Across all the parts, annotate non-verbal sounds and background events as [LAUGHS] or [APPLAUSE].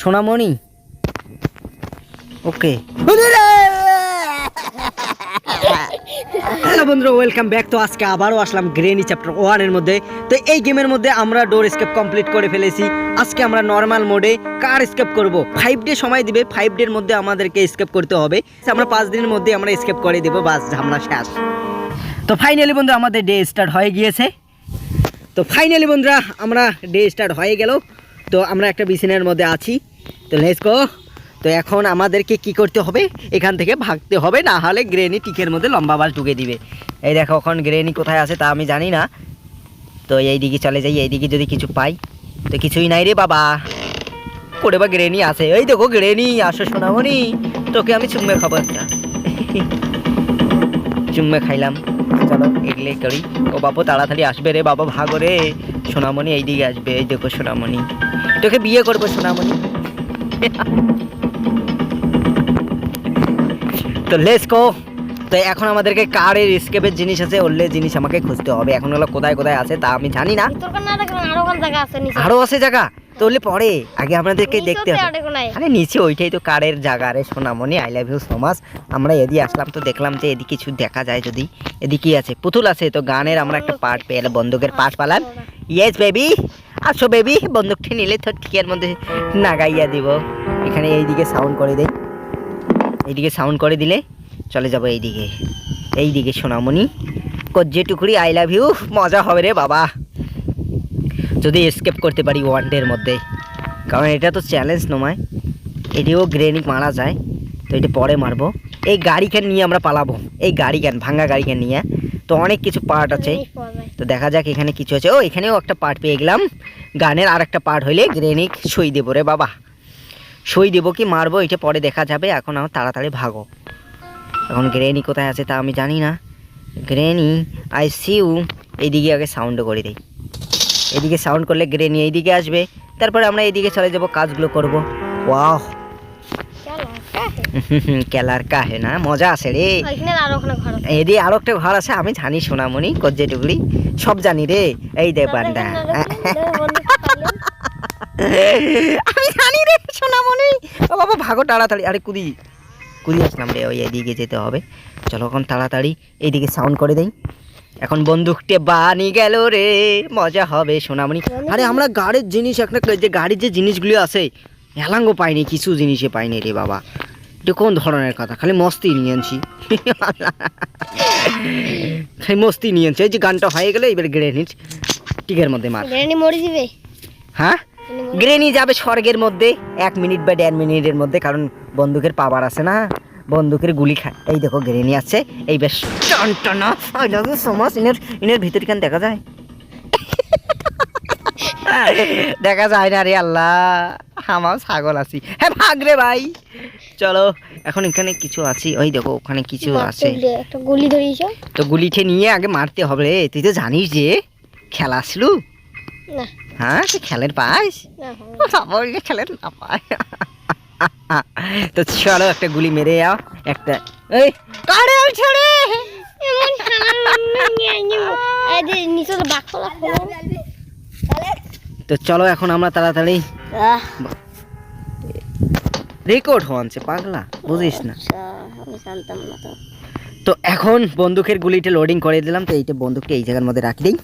সোনামণি? Okay. Hello বন্ধুরা welcome back তো আজকে আবারও আসলাম গ্রেনি চ্যাপ্টার ওয়ানের মধ্যে। তো এই গেমের মধ্যে আমরা ডোর স্কেপ কমপ্লিট করে ফেলেছি। আজকে আমরা নর্মাল মোডে কার স্কেপ করব। ফাইভ ডে সময় দিবে ফাইভ ডের মধ্যে আমাদেরকে স্কেপ করতে হবে। আমরা পাঁচ দিনের মধ্যে আমরা স্কেপ করে দেবো, বাস, ঝামলা শেষ। তো ফাইনালি বন্ধু আমাদের ডে স্টার্ট হয়ে গিয়েছে। তো ফাইনালি বন্ধুরা, আমরা ডে স্টার্ট হয়ে গেল। তো আমরা একটা বিছানার মধ্যে আছি। তো লেটস গো তো এখন আমাদেরকে কি করতে হবে? এখান থেকে ভাগতে হবে, না হলে গ্রেনি টিকের মধ্যে লম্বা বাস ঢুকে দিবে। এই দেখো, এখন গ্রেনি কোথায় আছে তা আমি জানি না। তো এই দিকে চলে যাই এই দিকে যদি কিছু পাই। তো কিছুই নাই রে বাবা। করে বা গ্রেনি আছে। এই দেখো গ্রেনি আসো সোনামণি। তোকে আমি চুম্মে খাব একটা। চুম্মে খাইলাম। চলো, এগলে করি। ও বাবু তাড়াতাড়ি আসবে রে বাবা, ভাগো রে। সোনামণি এই দিকে আসবে। এই দেখো সোনামণি। তোকে বিয়ে করব সোনামণি। তো লেস কো তো এখন আমাদেরকে কারের স্কেপের জিনিস আছে ওল্লে জিনিস আমাকে খুঁজতে হবে। এখন হলো কোথায় কোথায় আছে তা আমি জানি না। আরও আছে জায়গা? তো ওরলে পরে আগে আমাদেরকে দেখতে হবে। আরে নিচে ওইটাই তো কারের জায়গা। রে সোনামণি I love you so much আমরা এদিকে আসলাম তো দেখলাম যে এদিকে কিছু দেখা যায় যদি। এদিকেই আছে পুতুল আছে তো গানের আমরা একটা পার্ট পেয়ে এলাম বন্দুকের পার্ট পালাম। ইয়েস বেবি আসো বেবি বন্দুকটি নিলে তো ঠিকের মধ্যে নাগাইয়া দিব। এখানে এইদিকে সাউন্ড করে দেই। এইদিকে সাউন্ড করে দিলে চলে যাব এইদিকে। এইদিকে সোনামণি। কজ্জে টুকুরি আই লাভ ইউ মজা হবে রে বাবা। যদি এসকেপ করতে পারি ওয়ান ডের মধ্যে। কারণ এটা তো চ্যালেঞ্জ নয়। এটিও গ্রেনিক মারা যায় তো এটি পরে মারবো। এই গাড়ি ক্যান নিয়ে আমরা পালাবো। এই গাড়ি ক্যান ভাঙ্গা গাড়ি ক্যান নিয়ে। তো অনেক কিছু পার্ট আছে। তো দেখা যাক এখানে কিছু আছে। ও এখানেও একটা পার্ট পেয়ে গেলাম। গানের আর একটা পার্ট হইলে গ্রেনিক সই দেবো রে বাবা। সই দেবো কি মারবো? এটা পরে দেখা যাবে। এখন আমার তাড়াতাড়ি ভাগো। এখন গ্রেনি কোথায় আছে তা আমি জানি না। গ্রেনি আই সিউ এইদিকে আগে সাউন্ড করে দেই। এদিকে সাউন্ড করলে গ্রে নিয়ে এইদিকে আসবে। তারপরে আমরা এইদিকে চলে যাব কাজগুলো করব। কাছে। কেলার কাহে না মজা আছে রে। ওইখানে আরও। এদিকে একটা ঘর আছে আমি জানি সোনামণি কজ্জে টুকরি সব জানি রে। এই দে পাইলেন? আমি জানি রে সোনামণি। ও বাবা ভাগো তাড়াতাড়ি। আরে কুদি কুদি আসলাম রে ওই এদিকে যেতে হবে। চলো এখন তাড়াতাড়ি এইদিকে সাউন্ড করে দেই। এখন বন্দুকটে বানি গেল রে মজা হবে সোনামণি। আরে আমরা গাড়ির জিনিস একটা যে গাড়ির যে জিনিসগুলো আছে হেলাঙ্গো পাইনি কিছু জিনিসে পাইনি রে বাবা। এটা কোন ধরনের কথা? খালি মস্তি নিয়ে আনছি। খালি মস্তি নিয়ে আনছি। এই যে গানটা হয়ে গেলে এবার গ্রেনিট টিকের মধ্যে মার। গ্রেনি মরে দিবে হ্যাঁ? গ্রেনি যাবে স্বর্গের মধ্যে এক মিনিট বা দেড় মিনিটের মধ্যে কারণ বন্দুকের পাওয়ার আছে না। বন্দুকের গুলি খায় এই দেখো গ্রেনি আছে এই বেশ টান টানা I love you so much ইনের ইনের ভিতর কেন দেখা যায়। দেখা যায় না রে আল্লাহ। আমার ছাগল আছি। হ্যাঁ ভাগ রে ভাই। চলো এখন এখানে কিছু আছে। ওই দেখো ওখানে কিছু আছে। গেলে একটা গুলি ধরিয়েছ? তো গুলিঠে নিয়ে আগে মারতে হবে। রে তুই তো জানিস যে খেলা আসলু? হ্যাঁ খেলের পাস? বললে খেলেন না পায়। তো চলো একটা গুলি মেরে যাও একটা এই! কারে ছেড়ে? এমন তো চলো এখন আমরা তাড়াতাড়ি রেকর্ড হচ্ছে পাগলা বুঝিস না। আচ্ছা, তো। তো এখন বন্দুকের গুলিটা লোডিং করে দিলাম তো এইটা বন্দুকটা এই জায়গার মধ্যে রাখি দিই।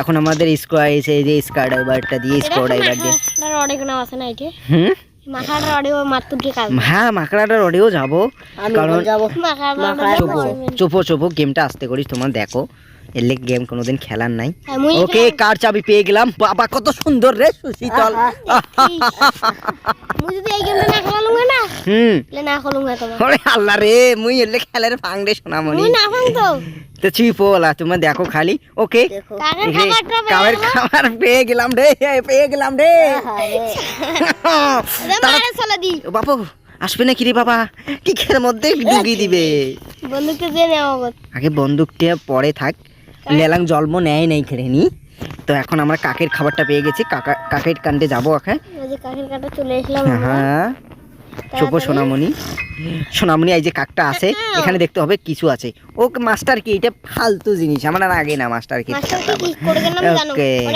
এখন আমাদের স্কোয়ার এসে এই যে স্কার ড্রাইভারটা দিয়ে স্কোয়ার ড্রাইভার দিয়ে রডে কোনো আছে না এটি হুম? হ্যাঁ মাকড়াটার অডিও যাব। কারণ চোপো চোপো চোপো গেমটা আসতে করিস তোমার দেখো। এলে গেম কোনোদিন খেলার নাই। ওকে কার চাবি পেয়ে গেলাম? বাবা কত সুন্দর রে সুশীতল। না না না না আল্লাহ রে মুই এলে খেলার ফাং রে সোনামণি। মুই না খাম তো। তো তুমি দেখো খালি। ওকে কাকের কামের খাবার পেয়ে গেলাম? রে পেয়ে গেলাম রে। বাপু আসবে নাকি রে বাবা? টিকের মধ্যে ডুগি দিবে। আগে বন্দুকটা পরে থাক। লেলাং জন্ম নেয় নাই খেলেনি তো এখন আমরা কাকের খাবারটা পেয়ে গেছি। কাকা কাকের কাণ্ডে যাব এখন কাকের কাটা চলে এসলাম হ্যাঁ চোপো সোনামণি। সোনামণি এই যে কাকটা আছে এখানে দেখতে হবে কিছু আছে। ও মাস্টার কি? এটা ফালতু জিনিস। আমার আর আগে না মাস্টার কি। ওকে।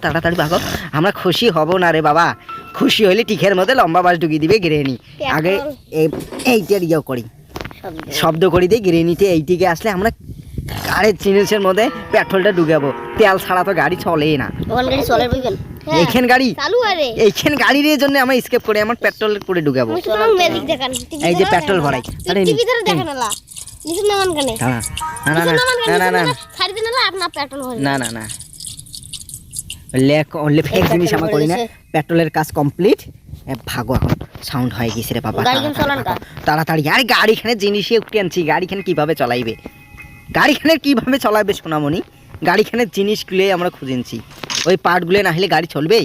তাড়াতাড়ি ভাগো। আমরা খুশি হব না রে বাবা। খুশি হলে টিকের মধ্যে লম্বা বাস ঢুকিয়ে দিবে গ্রেনি আগে এই- এইটার ইয়ে করি। শব্দ। করে দিই গ্রেনিতে এইটিকে আসলে আমরা গাড়ির জিনিসের মধ্যে পেট্রোলটা ঢুকাবো তেল ছাড়া তো গাড়ি চলেই না। গাড়ি চলে বইবেন এইখান গাড়ি? এইখান গাড়ির জন্য আমরা স্কেপ করে আমার পেট্রোল করে ঢুকাবো এই যে পেট্রোল ভরাই। আরে না। না। না না না না না না না না। লেক অনলি ফেক জিনিস আমরা করি না। পেট্রোলের কাজ কমপ্লিট ভাগো এখন। সাউন্ড হয়ে গেছে রে বাবা গাড়ি তাড়াতাড়ি আরে গাড়িখানে জিনিসে উঠে আনছি গাড়িখানে কীভাবে চলাইবে? গাড়িখানে কীভাবে চলাবে সোনামণি? গাড়িখানের জিনিসগুলো আমরা খুঁজেছি ওই পার্টগুলো না হলে গাড়ি চলবে?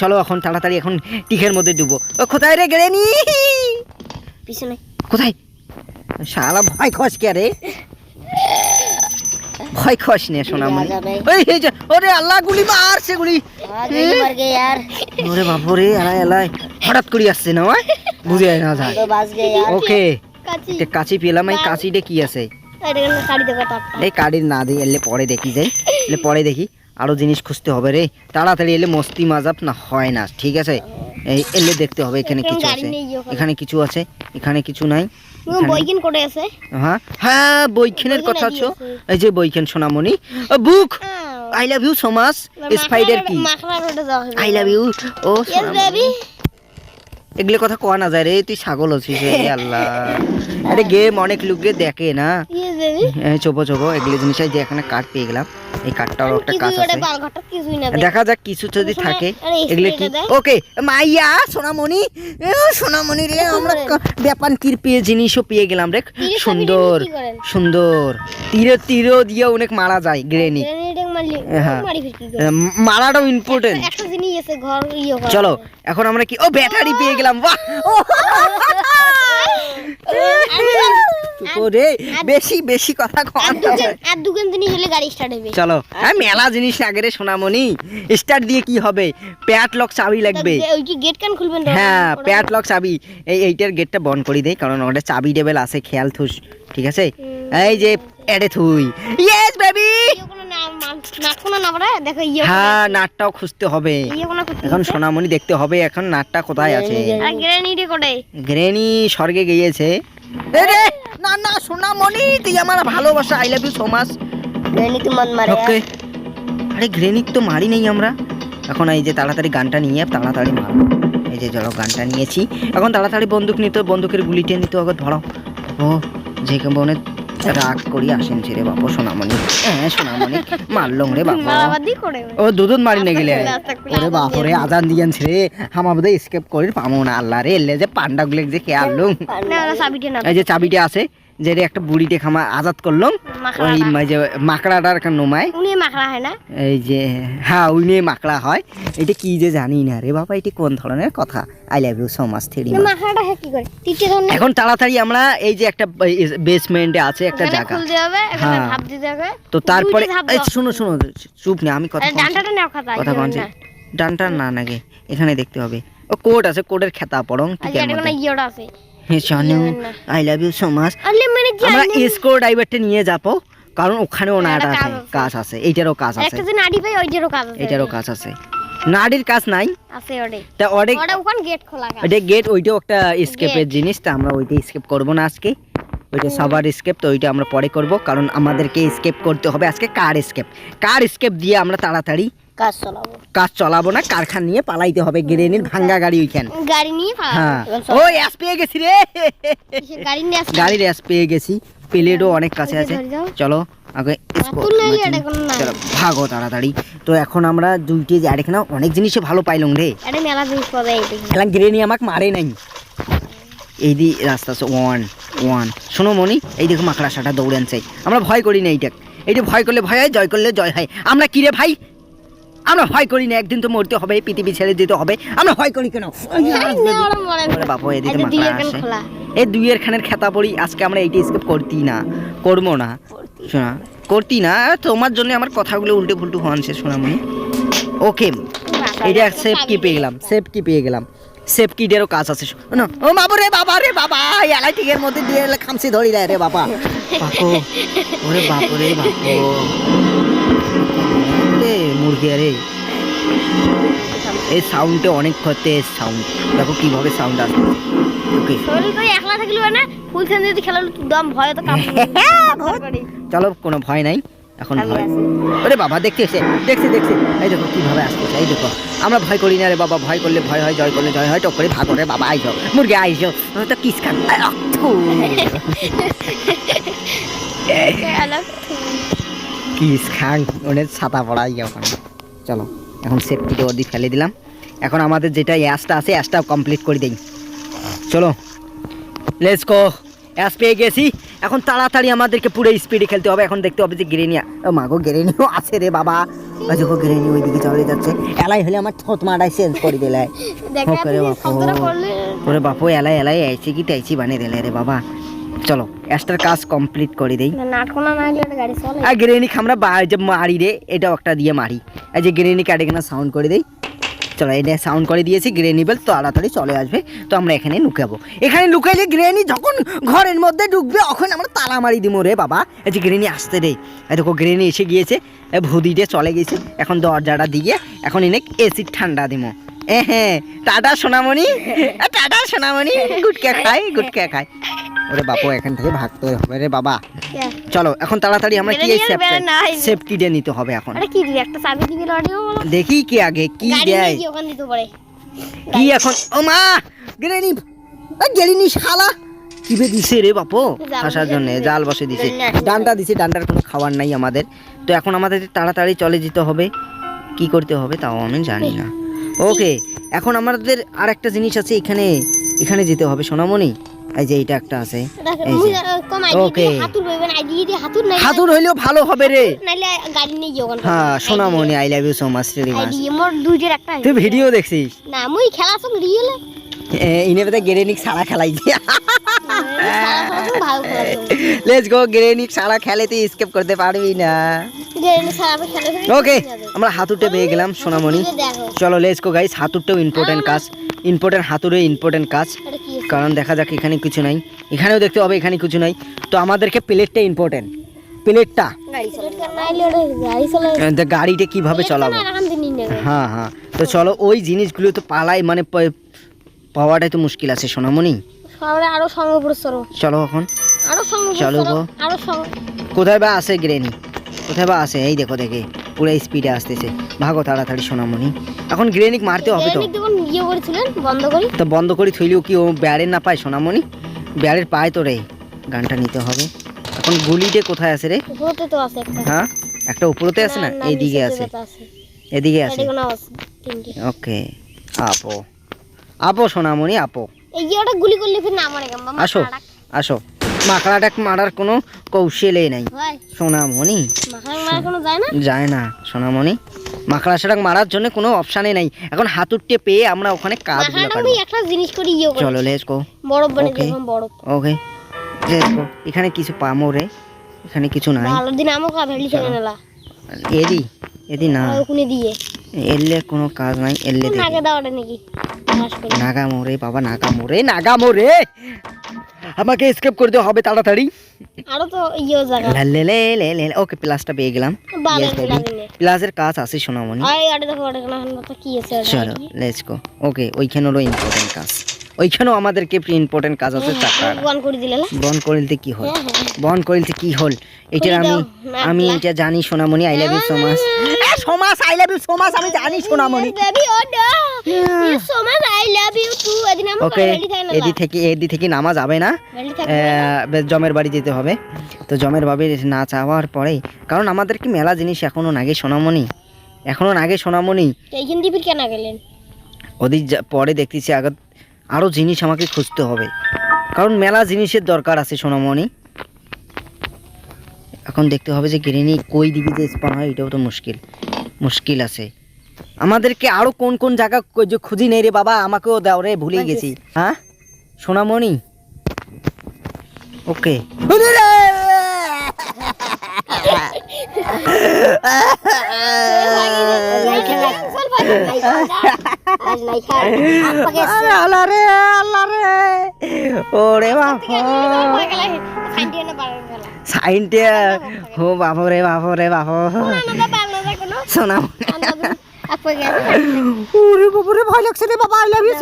চলো এখন তাড়াতাড়ি এখন টিকের মধ্যে ডুবো। ও কোথায় রে গেলে নি পিছনে। কোথায়? শালা ভয় খস কে রে? ভয় খস নে ওই এই যে ওরে আল্লাহ গুলি মার গুলি। মার গে यार ওরে বাপ এলাই হঠাৎ করে আসছে না ওই? বুঝে আই না যায়। ওকে। তে কাচি পেলাম এই দে কি আছে? এই কাড়ি না দিই এলে পরে দেখি যাই। এলে পরে দেখি। আরও জিনিস খুঁজতে হবে রে। তাড়াতাড়ি এলে মস্তি মাজাব না হয় না ঠিক আছে? এই এলে দেখতে হবে এখানে কিছু আছে। এখানে কিছু আছে এখানে কিছু নাই। করে আছে। হ্যাঁ হ্যাঁ বইখানের কথা বইখানে আছো? দিয়েছে। এই যে বইখান সোনামণি। Book! I love you so much spider কি? আই লাভ ইউ ও ইয়েস সোনামণি। এগুলো কথা কোয়া না যায় রে তুই ছাগল আছিস রে আল্লাহ। আরে গেম অনেক লোকে দেখে না। চোপো চোপো এগুলো জিনিস যে এখানে কাঠ পেয়ে গেলাম। এই কাঠটাও একটা কাজ আছে। দেখা। যাক কিছু যদি থাকে। এগুলো কি? ওকে মাইয়া সোনামণি সোনামণি রে আমরা ব্যাপান কির পেয়ে জিনিসও পেয়ে গেলাম রে। সুন্দর? সুন্দর। তীরে তীরে দিয়ে অনেক মারা যায় গ্রেনি হ্যাঁ। মারাটাও ইম্পর্টেন্ট ইয়ে চলো এখন আমরা কি ও ব্যাটারি পেয়ে গেলাম বাহ! রে বেশি বেশি কথা কম আর দুজন জিনিস হলে গাড়ি স্টার্ট হবে। চলো। হ্যাঁ মেলা জিনিস লাগে রে সোনামণি। স্টার্ট দিয়ে কি হবে? প্যাট লক চাবি লাগবে। ওই কি গেট কান খুলবেন হ্যাঁ প্যাট লক চাবি। এই এইটার গেটটা বন্ধ করে দেই কারণ ওটা চাবি টেবিল আছে খেয়াল থুস। ঠিক আছে? এই যে এডে থুই। ইয়েস বেবি ইয়ে হ্যাঁ নাটটাও খুঁজতে হবে। ইয়ে কোনো করতে এখন সোনামণি দেখতে হবে এখন নাটটা কোথায় আছে? আর গ্রেনেডে করে গ্রেনি স্বর্গে গিয়েছে। না না সোনামণি তুই আমার ভালোবাসা I love you so much granny তো মন মারে। ওকে। আরে গ্রেনিক তো মারি নাই আমরা। এখন এই যে তাড়াতাড়ি গানটা নিয়ে তাড়াতাড়ি মারবো এই যে চলো গানটা নিয়েছি। এখন তাড়াতাড়ি বন্দুক নিতে বন্দুকের গুলিটা নিতে হবে ধরো। ও যে বনে রাগ করি আসেন রে বাপু সোনামণি। হ্যাঁ সোনামণি মারলং রে বাপু ও দুধুন মারি না গেলে। ওরে বাপু রে আজান দিয়েছে রে আমার বোধহয় স্কেপ করি পামো না। আল্লাহ রে এলে যে পান্ডাগুলো যে খেয়াল লুম না ওরা সাবিটে না এই যে চাবিটা আছে। যে রে একটা বুড়িতে খামা আজাদ করলাম। ওই যে মাকড়াটার একটা নোমায় উনি মাখরা হয় না? এই যে হ্যাঁ নিয়ে মাকড়া হয়। এটা কি যে জানি না রে বাবা এটি কোন ধরনের কথা? I love you so much three না কি করে? এখন তাড়াতাড়ি আমরা এই যে একটা বেসমেন্টে আছে একটা জায়গা। হ্যাঁ। তো তারপরে শোনো শোনো চুপ না আমি কথা কথা কনছি ডানটা না নাকি এখানে দেখতে হবে। ও কোড আছে কোডের খেতা পড়ং ইয়েটা আছে। I love you so much মানে আমরা ড্রাইভারটা নিয়ে যাব কারণ ওখানেও নাট আছে। কাজ আছে। এইটারও কাজ আছে। একটা যে নাড়ি পাই ওইটারও কাজ আছে। এইটারও কাজ আছে। নাড়ির কাজ নাই। আছে তা ওখান খোলা গেট ওইটাও একটা স্কেপের জিনিস তা আমরা ওইটা স্কেপ করব না আজকে। ওইটা সবার স্কেপ তো ওইটা আমরা পরে করব কারণ আমাদেরকে স্কেপ করতে হবে। আজকে কার স্কেপ কার স্কেপ দিয়ে আমরা তাড়াতাড়ি কাজ চালাবো। কাজ চলাবো না কারখান নিয়ে পালাইতে হবে গ্রেনির ভাঙ্গা গাড়ি ওইখান। গাড়ি নিয়ে হ্যাঁ। ও এস পেয়ে গেছি রে। গাড়ির এস পেয়ে গেছি। প্লেটও অনেক কাছে আছে। চলো আগে চলো ভাগো তাড়াতাড়ি। তো এখন আমরা দুইটি আর এখানে অনেক জিনিসই ভালো পাইলাম রে। মেলা জিনিস গ্রেনি আমাকে মারে নাই। এই দি রাস্তা ওয়ান ওয়ান শোনো মনি এই দেখো মাকড়া সাটা দৌড়ে আনছে আমরা ভয় করি না এইটা এইটা ভয় করলে ভয় হয় জয় করলে জয় হয়। আমরা কি রে ভাই? আমরা ভয় করি না একদিন তো মরতে হবে পৃথিবী ছেড়ে দিতে হবে। আমরা ভয় করি কেন? বাবা এদিকে আসে। এই দুইয়ের খানের খেতা পড়ি আজকে আমরা এইটা স্কেপ করতি না। করব না। শোনা করতি না। তোমার জন্য আমার কথাগুলো উল্টে ফুলটু শোনা শোনামনি ওকে এটা সেফ কি পেয়ে গেলাম সেফ কি পেয়ে গেলাম। সেফ কিটেরও কাজ আছে শোনো। ও বাবু রে বাবা রে বাবা এলাই টিকের মধ্যে দিয়ে খামসি ধরি রে বাবা। বাপো ওরে বাপু রে বাপু। রে এই সাউন্ডে অনেক সাউন্ড দেখো কীভাবে সাউন্ড আসছে। ওকে তো একলা থাকলে না ফুল যদি খেলা দম ভয় তো [LAUGHS] চলো কোনো ভয় নাই। এখন ভয়। আছি। ওরে বাবা দেখতে এসে দেখছি দেখছি। এই দেখো কীভাবে আসতেছে এই দেখো। আমরা ভয় করি না রে বাবা ভয় করলে ভয় হয় জয় করলে জয় হয় টক করে ভাগো রে বাবা আইসো। মুরগি আইসো। ও তো কিস খান। [LAUGHS] কিস খান ওনের ছাতা পড়াই ওখানে চলো এখন সেফটিটা ওর দিয়ে ফেলে দিলাম। এখন আমাদের যেটা অ্যাসটা আছে অ্যাসটা কমপ্লিট করে দেই। চলো লেটস গো অ্যাস পেয়ে গেছি। এখন তাড়াতাড়ি আমাদেরকে পুরো স্পিডে খেলতে হবে। এখন দেখতে হবে যে গ্রেনিয়া ও মাগো গ্রেনিও আছে রে বাবা। ওই দেখো গ্রেনি ওইদিকে চলে যাচ্ছে। এলাই হলে আমার ঠোঁট মারাই চেঞ্জ করে দিলে। বাপু। ওরে বাপু এলাই এলাই আইছি কি টাইছি বানিয়ে দিলে রে বাবা। চলো অ্যাসটার কাজ কমপ্লিট করে দেই। আর গ্রেনিক আমরা বা- যে মারি রে এটাও একটা দিয়ে মারি। এই যে গ্রেনি কাটে কিনা সাউন্ড করে দেই। চলো, এটা সাউন্ড করে দিয়েছি গ্রেনিবেল তাড়াতাড়ি চলে আসবে। তো আমরা এখানে লুকাবো। এখানে লুকাইলে গ্রেনি যখন ঘরের মধ্যে ঢুকবে, তখন আমরা তালা মারি দিব রে বাবা। এই যে গ্রেনি আসতে রে দেখো গ্রেনি এসে গিয়েছে। ভুদিটে চলে গেছে। এখন দরজাটা দিয়ে, এখন এনে এসি ঠান্ডা এ হ্যাঁ টাটা সোনামণি। টাটা সোনামণি গুটকা খাই গুটকা খাই। ওরে বাপু এখান থেকে ভাগতে হবে রে বাবা। চলো এখন তাড়াতাড়ি আমরা কি আর বেরো নিতে হবে এখন। কি একটা চাবি দিবি দেখি কি আগে কি দেয়। কি এখন? ও মা গেরেনি গেরিনি শালা। কিবে দিছে রে বাপু? আসার জন্য। জাল বসে দিছে। ডান্ডা দিছে ডান্ডার কোনো খাবার নাই আমাদের। তো এখন আমাদের তাড়াতাড়ি চলে যেতে হবে। কি করতে হবে তাও আমি জানি না। ওকে এখন আমাদের আর একটা জিনিস আছে এখানে এখানে যেতে হবে সোনামণি। এই যে এটা একটা আছে Okay. হাতুর হইলেও ভালো হবে রে। হ্যাঁ সোনামণি I love you so much রে মাস আইডি মোর দুইজের একটা তুই ভিডিও দেখছিস? না মুই খেলা সঙ্গ রিয়েল ইনে বেটা গেরেনিক সারা খেলাইছি ভালো খেলা লেটস গো গেরেনিক সারা খেলে তুই স্কেপ করতে পারবি না। ওকে আমরা হাতুরটা পেয়ে গেলাম সোনামণি। চলো লেটস গো গাইস হাতুরটাও ইম্পর্টেন্ট কাজ। ইম্পর্টেন্ট হাতুরে ইম্পর্টেন্ট কাজ। কারণ দেখা যাক এখানে কিছু নাই। এখানেও দেখতে হবে এখানে কিছু নাই। তো আমাদেরকে প্লেটটা ইম্পর্টেন্ট প্লেটটা। গাড়িটা কীভাবে চালাবো? হ্যাঁ হ্যাঁ। তো চলো ওই জিনিসগুলো তো পালাই মানে পাওয়াটাই তো মুশকিল আছে সোনামণি। আরও পুরস্কার চলো এখন। আরও চলো গো। আরও কোথায় বা আছে গ্রেনি? কোথায় বা আছে? এই দেখো দেখে। পুরো স্পিডে আসতেছে। ভাগো তাড়াতাড়ি সোনামণি। এখন গ্রেনিক মারতে হবে তো। ইয়ে করেছিলেন বন্ধ করি। তো বন্ধ করে থইলেও কি ও ব্যারের না পায় সোনামণি? ব্যারের পায় তো রে। গানটা নিতে হবে। এখন গুলিটে কোথায় আছে রে? উপরতে তো আছে একটা। হ্যাঁ? একটা উপরতে আছে না? এইদিকে আছে। এদিকে আছে। এদিকে না আছে ওকে। আপো। আপো সোনামণি আপো। এই যে ওটা গুলি করলে ফির না মরে আসো আসো। মাকড়াটা মারার কোনো কৌশলে নাই। সোনামণি। যায় না? যায় না সোনামণি। মাকড়া সাটাক মারার জন্য কোনো অপশানে নাই। এখন হাতুরটে পেয়ে আমরা ওখানে কাজ আমি একটা জিনিস করে ইয়ে চলো বরফ. দিলাম ওকে গো এখানে কিছু পামো রে। এখানে কিছু নাই। ভালো দিন আমাকে ভেলি ছেড়ে এদি এদি না। ওখানে দিয়ে? এলে কোনো কাজ নাই এলে দেখি নাকে নাগা মোরে বাবা নাগা মোরে নাগা মোরে। আমাকে স্কেপ করতে হবে তাড়াতাড়ি। আরও তো ইয়ে জায়গা লে লে লে লে ওকে প্লাসটা পেয়ে গেলাম। প্লাসের কাজ আছে সোনামণি। আরে আরে দেখো তো কি আছে চলো লেটস গো ওকে ইম্পর্টেন্ট কাজ। ওইখানেও আমাদেরকে ইম্পর্টেন্ট কাজ আছে চাকরা দিলে না? বন করিলতে কি হল? হ্যাঁ হ্যাঁ বন করিলতে কি হল? এটা আমি আমি। এটা জানি সোনামণি I love you so much সমাস I love you so much আমি জানি সোনামণি। বেবি ওকে না এদি থেকে এদি থেকে নামা যাবে না। জমের বাড়ি যেতে হবে। তো জমের বাড়ি না চাওয়ার পরে কারণ আমাদের কি মেলা জিনিস এখনও নাগে সোনামণি? এখনও নাগে সোনামণি? এইখান দিয়ে ফির গেলেন? ওদিক পরে দেখতেছি আগে আরও জিনিস আমাকে খুঁজতে হবে কারণ মেলা জিনিসের দরকার আছে সোনামণি এখন দেখতে হবে যে গিরিনি কই দিবি যে স্পান হয় এটাও তো মুশকিল মুশকিল আছে আমাদেরকে আরও কোন কোন জায়গা যে খুঁজি নেই রে বাবা আমাকেও দাও রে ভুলেই গেছি হ্যাঁ সোনামণি ওকে আল্লাহ রে আল্লাহ রে। ওরে ও। ওরে বাবারে ভয় লাগছে রে বাবা আই লাভ ইউ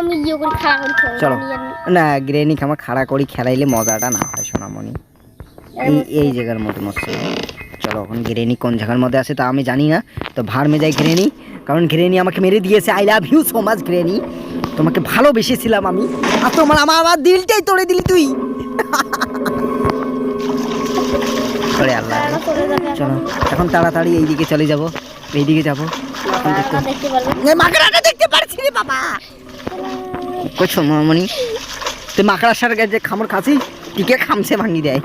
আমি ইয়ে করে করি চলো। না গ্রেনিক আমার খাড়া করি খেলাইলে মজাটা না হয় সোনামণি। এই এই জায়গার মধ্যে মরছে চলো এখন গ্রেনি কোন জায়গার মধ্যে আছে তা আমি জানি না তো ভাড় মে যাই গ্রেনি কারণ গ্রেনি আমাকে মেরে দিয়েছে। I love you so much granny তোমাকে ভালোবেসেছিলাম আমি। আর তোমার আমার আমার দিলটাই তোড়ে দিলি তুই। ওরে আল্লাহ। চলো এখন তাড়াতাড়ি এইদিকে চলে যাব। এইদিকে যাব। মাকড়াটা দেখতে পারছি রে বাবা। কইছো মামনি। তুই মাকড়ার সার যে খামর খাসি টিকে খামছে ভাঙি দেয়।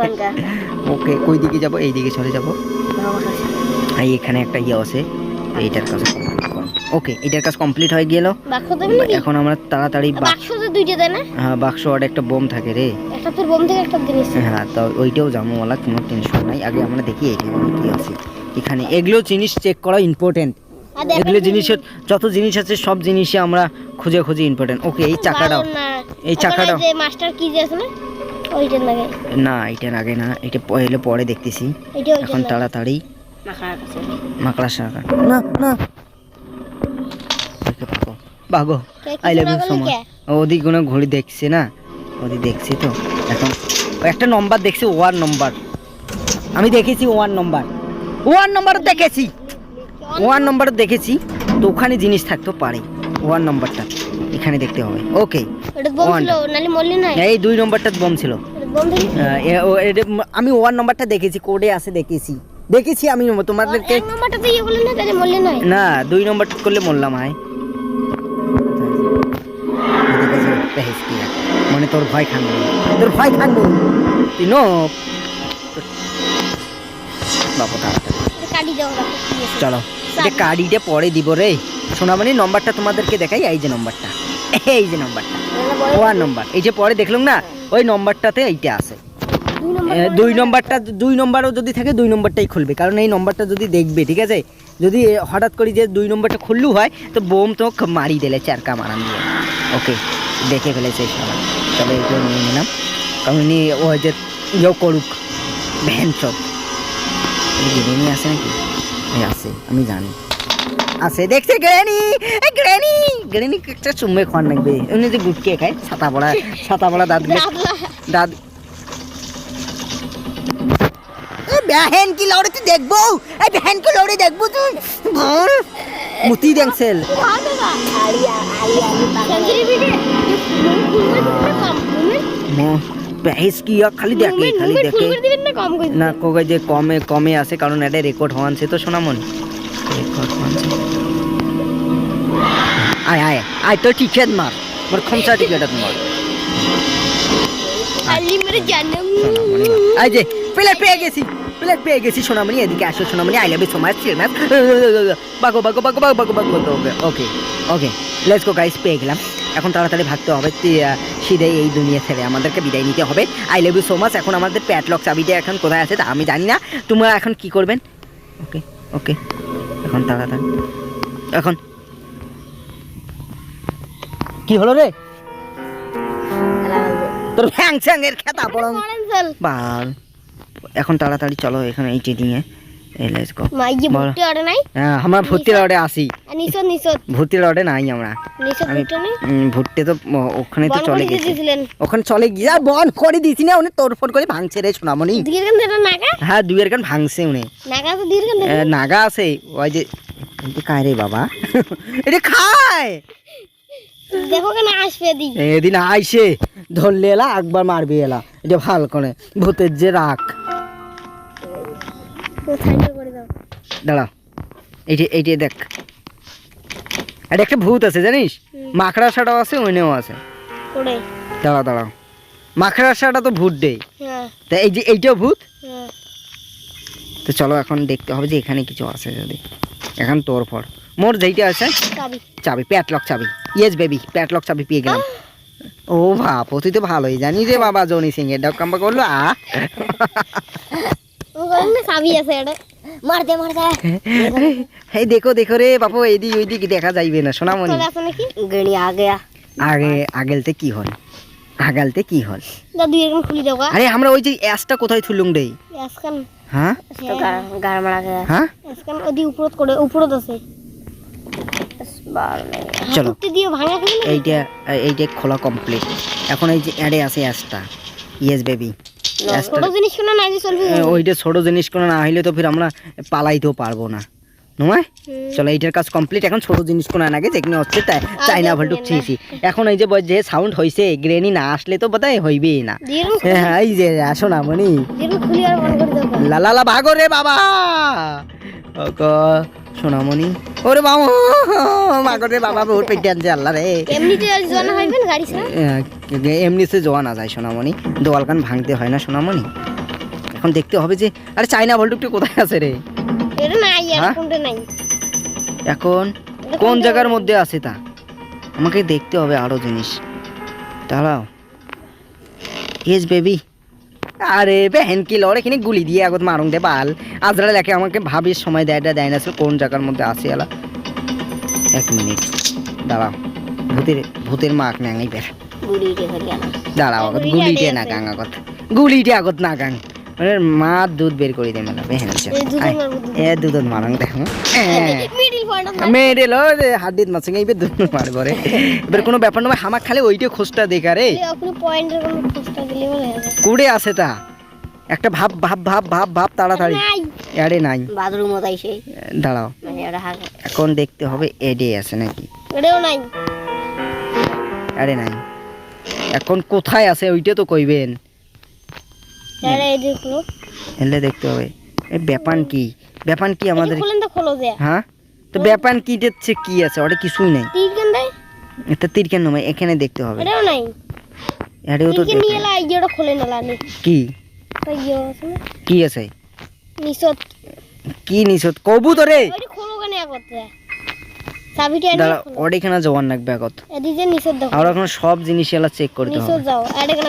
ওকে কই দিকে যাব এই দিকে চলে যাব। এই এখানে একটা ইয়ে আছে এইটার কাজ ওকে এটার কাজ কমপ্লিট হয়ে গেল। এখন আমরা তাড়াতাড়ি দুইটা হ্যাঁ বাক্স আর একটা বোম থাকে রে। একটা তোর বোম থেকে একটা জিনিস। হ্যাঁ তো ওইটাও জামো জামুওয়ালা কোনো টেনশন নাই। আগে আমরা দেখি কি আছে। এখানে এগুলো জিনিস চেক করা ইম্পর্টেন্ট এগুলো জিনিসের যত জিনিস আছে সব জিনিসই আমরা খুঁজে খুঁজে ইম্পর্টেন্ট ওকে এই চাকাটাও। এই চাকাটাও। মাস্টার কি যে আছে না? ওইটার লাগে। না এটার আগে না এটা এলে পরে দেখতেছি। এখন তাড়াতাড়ি মাকড়া শাখা না না। কে I love you so much? ওদিক কোনো ঘড়ি দেখছে না? ওদিক দেখছি তো। এখন একটা নম্বর দেখছি ওয়ান নম্বর আমি দেখেছি ওয়ান নম্বর ওয়ান নম্বর দেখেছি। ওয়ান নম্বর দেখেছি। তো ওখানে জিনিস থাকতে পারে ওয়ান নম্বরটা এখানে দেখতে হবে। ওকে এই দুই নম্বরটা বম ছিল। আমি ওয়ান নম্বরটা দেখেছি কোডে আছে দেখেছি। দেখেছি আমি তোমাদেরকে ইয়ে না দুই নম্বরটা করলে মরলাম মানে তোর ভয় খানবি তোর ভয় খানবি তুই নো। বাবু তাড়াতাড়ি এটা কাটি দাও রাখো কি আছে। চলো এটা কার্ডিটা পরে দিব রে। সোনামণি নম্বরটা তোমাদেরকে দেখাই এই যে নম্বরটা। এই যে নম্বরটা। ওয়ান নম্বর। এই যে পরে দেখলাম না ওই নম্বরটাতে এইটা আছে। দুই নম্বরটা দুই নম্বরও যদি থাকে দুই নম্বরটাই খুলবে। কারণ এই নম্বরটা যদি দেখবে ঠিক আছে? যদি হঠাৎ করে যে দুই নম্বরটা খুললু হয় তো বোম তো মারি দিলে চারকা মারান দিয়ে। ওকে দেখে ফেলেছে সবাই। তবে নিয়ে নিলাম। কারণ উনি ও যে ইয়েও করুক ভ্যান গ্রেনি আছে নাকি? আছে আমি জানি। আছে। দেখছে গ্রেনি গ্রেনি। গ্রেনি একটা চুম্বে খাওয়ার লাগবে। উনি যে গুটকে খায় ছাতা পড়া ছাতা পড়া দাঁত বেহেন কি লড়ে তুই দেখব? এই বেহেন কি লড়ে দেখব তুই? মুতি মো বেহেস কি খালি দেখে খালি দেখে। না কোকে যে কমে কমে আছে কারণ এটা রেকর্ড হওয়ানছে তো সোনামণি রেকর্ড হওয়ানছে আয় আয় আয়। তো টিকেট মার? মোর খমসা টিকেট মার খালি মেরে জানম সোনামণি যে প্লেট পেয়ে গেছি প্লেট পেয়ে গেছি সোনামণি এদিকে আসো সোনামণি I love you so much ma'am. বাগো বাগো বাগো বাগো বাগো বাগো okay okay okay. Let's go guys পেয়ে গেলাম। এখন তাড়াতাড়ি ভাগতে হবে তি- আহ, সিধে এই দুনিয়া ছেড়ে আমাদেরকে বিদায় নিতে হবে। I love you so much এখন আমাদের প্যাটলক চাবিটা এখন কোথায় আছে তা আমি জানি না। তোমরা এখন কি করবেন? ওকে ওকে এখন তাড়াতাড়ি এখন কি হলো রে তোর ফ্যাং স্যাংয়ের খেতা পড়ং বাল এখন তাড়াতাড়ি চলো এখানে এই যে নিয়ে লেটস গো। ভর্তি অর্ডার নাই হ্যাঁ আমরা আসি নাই আমরা ভর্তি নেই ভর্তি তো ওখানে তো চলে গেছে ওখানে চলে গিয়ে আর বন করে দিছি না উনি তোর ফোন করে ভাঙছে রে সোনামণি দিকের কান নাগা হ্যাঁ দুইয়ের গান ভাঙছে উনি নাগা তো কান নাগা আছে ওই যে রে বাবা এটা খায় দেখো কেন আসবে দি এদিন আইসে ধরলে এলা একবার মারবি এলা। এটা ভালো করে ভূতের যে দাও। দাঁড়া এইটি এইটি দেখ। এটা একটা ভূত আছে জানিস। মাখড়া সাটাও আছে ওইনেও আছে। দাঁড়া দাঁড়াও। মাখড়া সাটা তো ভূত দেই। হ্যাঁ। তা এই যে এইটাও ভূত? হ্যাঁ। তো চলো এখন দেখতে হবে যে এখানে কিছু আছে যদি। এখন তোর ফর মোর যেইটা আছে চাবি। প্যাটলক চাবি। ইয়েস বেবি প্যাটলক চাবি পেয়ে গেলাম। ও বাপ তুই তো ভালোই। জানিস রে বাবা জনি সিং এর ডাক কাম্বা করল আ। চাবি আছে এটা। এই দেখো দেখো রে বাপু এইদিক ওইদিক দেখা যাইবে না সোনামণি। গড়ি আ গয়া। আগে আগেলতে কি হল? আগালতে কি হল? দাদু এরকম খুলি দাও আরে আমরা ওই যে অ্যাসটা কোথায় থুলুং রে হ্যাঁ? গাড় মারা গেছে হ্যাঁ? ওদি উপরত করে উপরত আছে। চলো। এইটা এইটা খোলা কমপ্লিট এখন এই যে অ্যাডে আছে অ্যাসটা। ইয়েস বেবি ওইটা ছোট জিনিস কোনো না হইলে তো ফির আমরা পালাইতেও পারব না। নয় চলো এইটার কাজ কমপ্লিট এখন ছোট জিনিস কোনো আগে যেখানে হচ্ছে তাই- চাইনা ভল্টুক থ্রি এখন এই যে যে সাউন্ড হয়েছে গ্রেনি না আসলে তো বোধহয় হইবেই না। হ্যাঁ এই যে আসো না মনি যেরকম খুলি আর মন করে দেবো লা লা লা ভাগো রে বাবা। সোনামণি। ওরে বাবা ভাগো রে বাবা বহুত পেটে আনছে আল্লাহ রে। এমনিতে হইবেন গাড়ি এমনিতে জোয়া না যায় সোনামণি। দোয়ালকান ভাঙতে হয় না সোনামণি। এখন দেখতে হবে যে আরে চাইনা ভল্টুকটা কোথায় আছে রে? হ্যাঁ? এখন কোন জায়গার মধ্যে আছে তা? আমাকে দেখতে হবে আরও জিনিস। দাঁড়াও। ইয়েস বেবি আরে বেহেন কি লড় এখানে গুলি দিয়ে আগত মারুং দে বাল। আজরা লেখে আমাকে ভাবির সময় দেয় দেয় না কোন জায়গার মধ্যে আছে এলা। এক মিনিট দাঁড়াও। ভূতের ভূতের মাক ন্যাঙাই বের দাঁড়াও আগত গুলিটে না গাং আগত। গুলিটে আগত না গাং মানে মা দুধ বের করে দে মেলা বেহেন। এ দুধ মারাং দেখো মেরে লো এইবার মার করে এবার কোনো ব্যাপার নয় হামাক খালি ওইটা খোঁজটা দেখা রে। কুড়ে আছে তা। একটা ভাব ভাব ভাব ভাব ভাব তাড়াতাড়ি। এড়ে নাই। বাথরুম দাঁড়াও। মানে এখন দেখতে হবে এডে আছে নাকি। এটাও নাই। এড়ে নাই। এখন কোথায় আছে ওইটা তো কইবেন। এলে দেখতে হবে। ব্যাপান কি? ব্যাপান কি আমাদের খুলেন তো খোলো দেয়া হ্যাঁ? তো ব্যাপান কি দেখছে কি আছে? ওটা কিছুই নাই। এটা তীর কেন নয় এখানে দেখতে হবে। এটাও নাই। এড়েও তো নিয়ে যেটা খুলে না। লানি কি কি আছে? নিশত কি নিছত কবু তো রে! ওইটা খোলো কেন করতে চাবিটা দাঁড়া ওর এখানে জওয়ান লাগবে আগত। এদিকে আর এখন সব জিনিস এলা চেক করতে যাও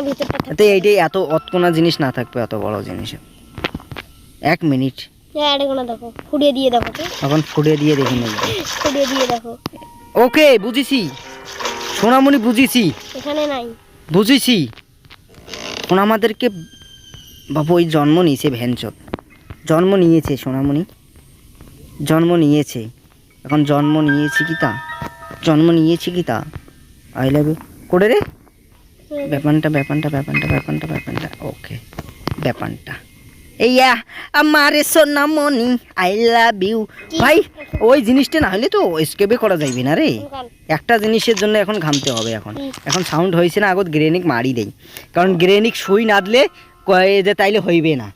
ভিতরটা এইটাই এত অতকোনা জিনিস না থাকবে এত বড় জিনিস। এক মিনিট দেখো ফুড়িয়ে দিয়ে দেখো এখন দিয়ে দেখি নেব। ফুড়িয়ে দিয়ে দেখো। ওকে বুঝেছি। সোনামণি বুঝেছি। এখানে নাই। বুঝেছি। বাবু ওই জন্ম নিয়েছে ভ্যানচত জন্ম নিয়েছে সোনামণি। জন্ম নিয়েছে। এখন জন্ম নিয়েছি কি তা? জন্ম নিয়েছি কি তা? I love you. করে রে? ব্যাপারটা ব্যাপারটা ব্যাপারটা ব্যাপারটা ব্যাপারটা। ওকে ব্যাপানটা এইয়া আমার সোনামণি আই লাভ ইউ ভাই ওই জিনিসটা না হলে তো স্কেপে করা যাইবে না রে। একটা জিনিসের জন্য এখন ঘামতে হবে এখন। এখন সাউন্ড হয়েছে না আগত গ্রেনিক মারি দেই। কারণ গ্রেনিক সুই না দিলে কয়ে যে তাইলে হইবে না।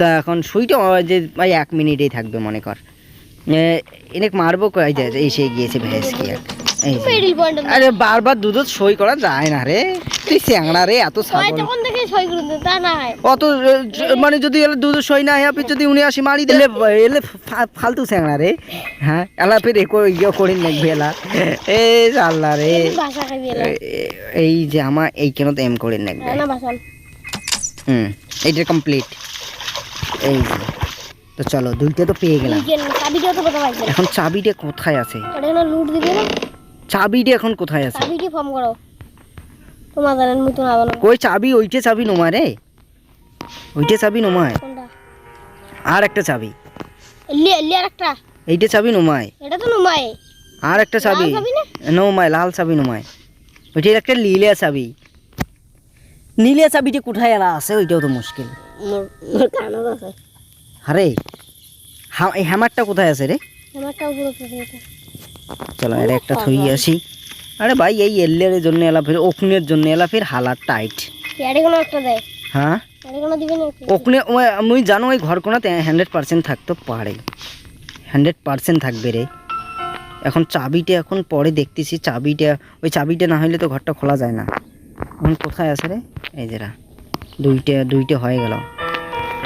তা এখন সুইটা যে ভাই এক মিনিটেই থাকবে মনে কর। এনেক মারবো কয় যে এসে গিয়েছে ভেস কি এক আরে বারবার দুধ সই করা যায় না রে। তুই স্যাংড়া রে এত অত মানে যদি এলে দুধ সই না হয় যদি উনি আসি মারি দিলে এলে ফালতু স্যাংড়া রে। হ্যাঁ এলা ফের ইয়ে করে নাকবে এলা। এ আল্লাহ রে। এই যে আমার এই কেন তো এম করে না হুম এইটা কমপ্লিট এই যে তো চলো দুইটা তো পেয়ে গেলাম। এখন চাবিটা কোথায় আছে? লুট দিবে না? চাবিটা এখন কোথায় আছে? চাবিটি ফর্ম করো। তোমার জানেন মতন আবার কই চাবি? ওইটা চাবি নোমায় রে ওইটা চাবি নোমায়। আর একটা চাবি। লিয়ে লিয়ে একটা। এইটা চাবি নোমায়। এটা তো নুমাই আর একটা চাবি। না? নোমায় লাল চাবি নোমায়। ওইটার একটা লীলা চাবি। নীলিয়া চাবিটা কোথায় এলা আছে? ওইটাও তো মুশকিল। আরে হ্যামারটা কোথায় আছে রে? এটা চলো এর একটা থই আসি। আরে ভাই এই এল্লের জন্য এলা ফের ওখনের জন্য এলা ফের হালার টাইট কোনো একটা দেয়। হ্যাঁ? এটা কোনো দিবে না ওখানে মুই জানো ওই ঘর কোনাতে হান্ড্রেড পার্সেন্ট থাকতে পারে হান্ড্রেড পার্সেন্ট থাকবে রে। এখন চাবিটা এখন পরে দেখতেছি চাবিটা ওই চাবিটা না হলে তো ঘরটা খোলা যায় না। এখন কোথায় আছে রে? এই যেরা দুইটা দুইটা হয়ে গেল।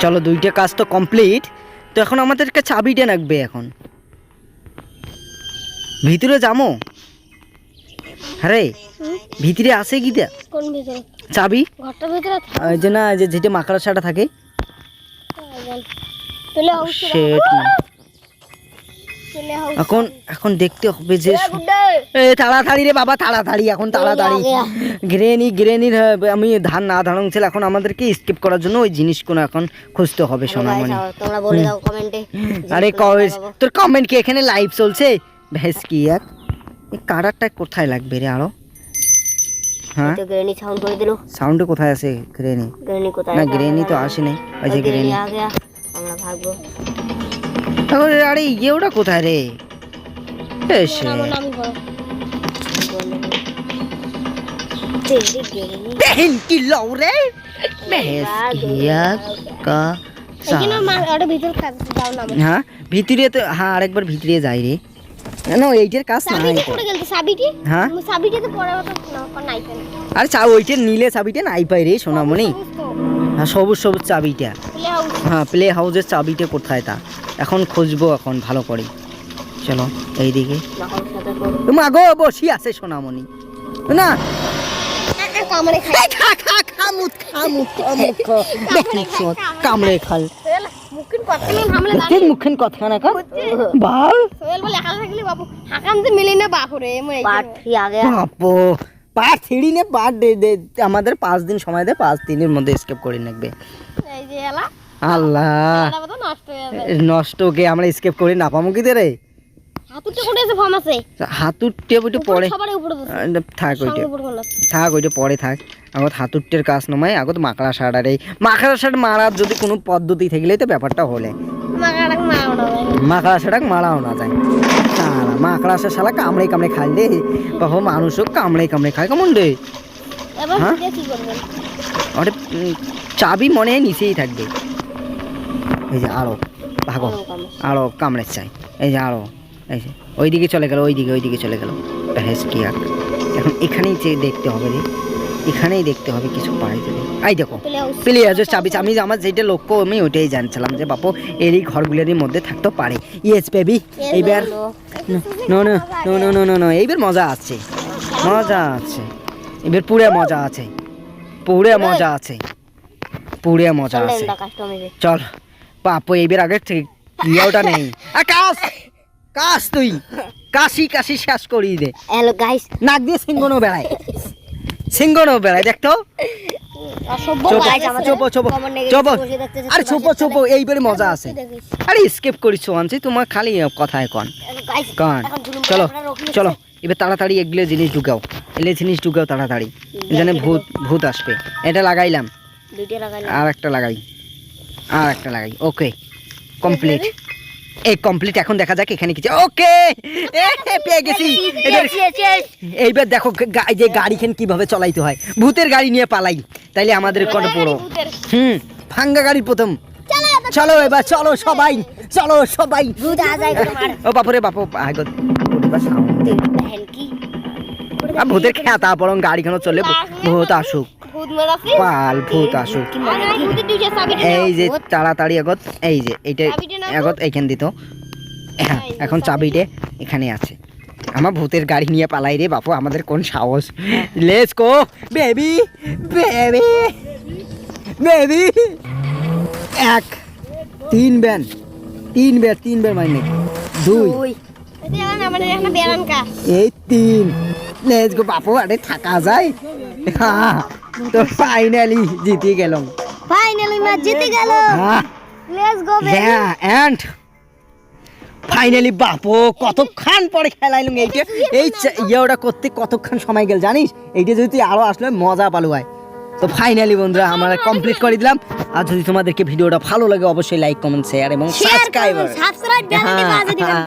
চলো দুইটা কাজ তো কমপ্লিট তো এখন আমাদেরকে চাবিটা লাগবে এখন। ভিতরে যাব আরে? ভিতরে আছে কি কোন ভিতরে? চাবি? ঘরটার ভিতরে থাকে। ওই যে না যে যেটা থাকে। অবশ্যই শেট না। এখন এখন দেখতে হবে যে তাড়াতাড়ি রে বাবা তাড়াতাড়ি এখন তাড়াতাড়ি। গ্রেনি গ্রেনির আমি ধান না ধারণ ছিল এখন আমাদেরকে স্কিপ করার জন্য ওই জিনিসগুলো এখন খুঁজতে হবে সোনামণি। তোমরা বলে দাও কমেন্টে আরে তোর কমেন্ট কি এখানে লাইভ চলছে? ভেস কি এক? এই কাটারটা কোথায় লাগবে রে আরও? হ্যাঁ? তো গ্রেনি সাউন্ড করে দিল। সাউন্ড কোথায় আছে গ্রেনি গ্রেনি কোথায়? না গ্রেনি তো আসেনি। ওই যে গ্রেনি আ গয়া আমরা ভাগবো। এখন আরে ইয়ে ওটা কোথায় রে? এসে। আমি বড় তেরি গ্রেনি দেহিন কি লও রে? ভেস কি এক কা সা- এখানে মা ওটা ভিতর খাতে দাও না আমার হ্যাঁ ভিতরে তো হ্যাঁ আরেকবার ভিতরে যাই রে। না এইটার কাজ না সাবিটি এটা। পড়ে গেল সাবিটি হ্যাঁ? সাবিটি তো পড়ে মতো নাই কেন? আরে চা ওইটার নিলে চাবিটা নাই পাই রে সোনামণি। হ্যাঁ সবুজ সবুজ চাবিটা। হ্যাঁ প্লে হাউসের চাবিটা কোথায় তা? এখন খুঁজবো এখন ভালো করে। চলো এইদিকে। মাগো বসি আছে সোনামণি। না কামড়ে খাই খা খা খা মুত খা মুত খা মুত খা [LAUGHS] দেখি শোন, কামড়ে খাল সোহেল মুকিন কথা নেই হামলে ঠিক মুখেন কথা না কার। বাল। সোহেল বলে হাকাল থাকলে বাবু হাকান তো মিলে না বাপুরে মই আগে। বাপো পার ছিড়ি নে পার দে দে আমাদের পাঁচ দিন সময় দে পাঁচ দিনের মধ্যে স্কেপ করে নেবে এই যে আল্লাহ। নষ্ট হয়ে কে আমরা স্কেপ করে না পামু কি রে। হাতুটা কোটে আছে? ফর্ম আছে? হাতুর টেপ ওইটা পরে সবার উপরে বসে। আহ, থাক ওইটা। থাক ওইটা পরে থাক। আগত হাতুরটের কাজ নমায় আগত মাকড়া সার আর এই মাকড়া সার মারার যদি কোনো পদ্ধতি থাকলে তো ব্যাপারটা হলে। মাকড়া সারাক মারাও না যায়। সারা মাকড়া সার শালা কামড়ে কামড়ে খাই রে। বাবা মানুষও কামড়ে কামড়ে খায় কেমন রে? হ্যাঁ? চাবি মনে হয় নিচেই থাকবে। এই যে আরও ভাগো। আরও কামড়ে চাই। এই যে আরও। এই যে ওইদিকে চলে গেল ওইদিকে ওইদিকে চলে গেল। কি আর এখন এখানেই যে দেখতে হবে রে এখানেই দেখতে হবে কিছু পাই যদি। এই দেখো প্লে হাউস চাবি আমি আমার যেটা লক্ষ্য আমি ওইটাই জানছিলাম যে বাপু এরই ঘরগুলোর মধ্যে থাকতে পারে। ইয়েস বেবি এইবার no no no no no no no এইবার মজা আছে মজা আছে। এবার পুরে মজা আছে পুরে মজা আছে পুরে মজা আছে। চল বাপু এইবার আগে ঠিক ইয়েটা নেই। আর কাশ কাশ তুই। কাশি কাশি শেষ করিয়ে দে। হ্যালো গাইস নাক দিয়ে সিঙ্গনো বেড়ায়। সিঙ্গনো বেড়ায় দেখতো? আরে এইবারে মজা আছে। আরে স্কেপ করিস আনছি। তোমার খালি কন। এখন চলো চলো। এবার তাড়াতাড়ি এগুলো জিনিস ঢুকাও। এলে জিনিস ঢুকাও তাড়াতাড়ি। এখানে ভূত ভূত আসবে। এটা লাগাইলাম। আর একটা লাগাই। আর একটা লাগাই। ওকে কমপ্লিট এই কমপ্লিট এখন দেখা যাক এখানে কিছু ওকে! পেয়ে গেছি! এইবার দেখো যে গাড়িখান কীভাবে চলাইতে হয়। ভূতের গাড়ি নিয়ে পালাই। তাইলে আমাদের কত পুরো হুম ফাঙ্গা গাড়ি প্রথম। চলো এবার। চলো সবাই। চলো সবাই। ও বাপুরে বাপু ভূতের খেতা বরং গাড়িখানো চললে ভূত আসুক। পাল ভূত আসুক। এই যে তাড়াতাড়ি আগত এই যে এইটা আগত এইখান দিত। হ্যাঁ, এখন চাবিটে। এখানে আছে। আমার ভূতের গাড়ি নিয়ে পালাই রে বাপু আমাদের কোন সাহস? Let's go baby baby baby এক তিন ব্যান তিন ব্যান তিন ব্যান মানে দুই। কা এই তিন। লেটস গো বাপু আরে থাকা যায়। তো ফাইনালি জিতে গেলাম। ফাইনালি ম্যাচ জিতে গেল হ্যাঁ লেটস গো হ্যাঁ অ্যান্ড ফাইনালি বাপো কতক্ষণ পরে খেলাইলুম এইটা? এই ইয়েটা করতে কতক্ষণ সময় গেল জানিস? এইটা যদি তুই আরও আসলে মজা পালু হয় তো ফাইনালি বন্ধুরা আমরা কমপ্লিট করে দিলাম। আর যদি তোমাদেরকে ভিডিওটা ভালো লাগে অবশ্যই লাইক কমেন্ট শেয়ার এবং সাবস্ক্রাইব সাবস্ক্রাইব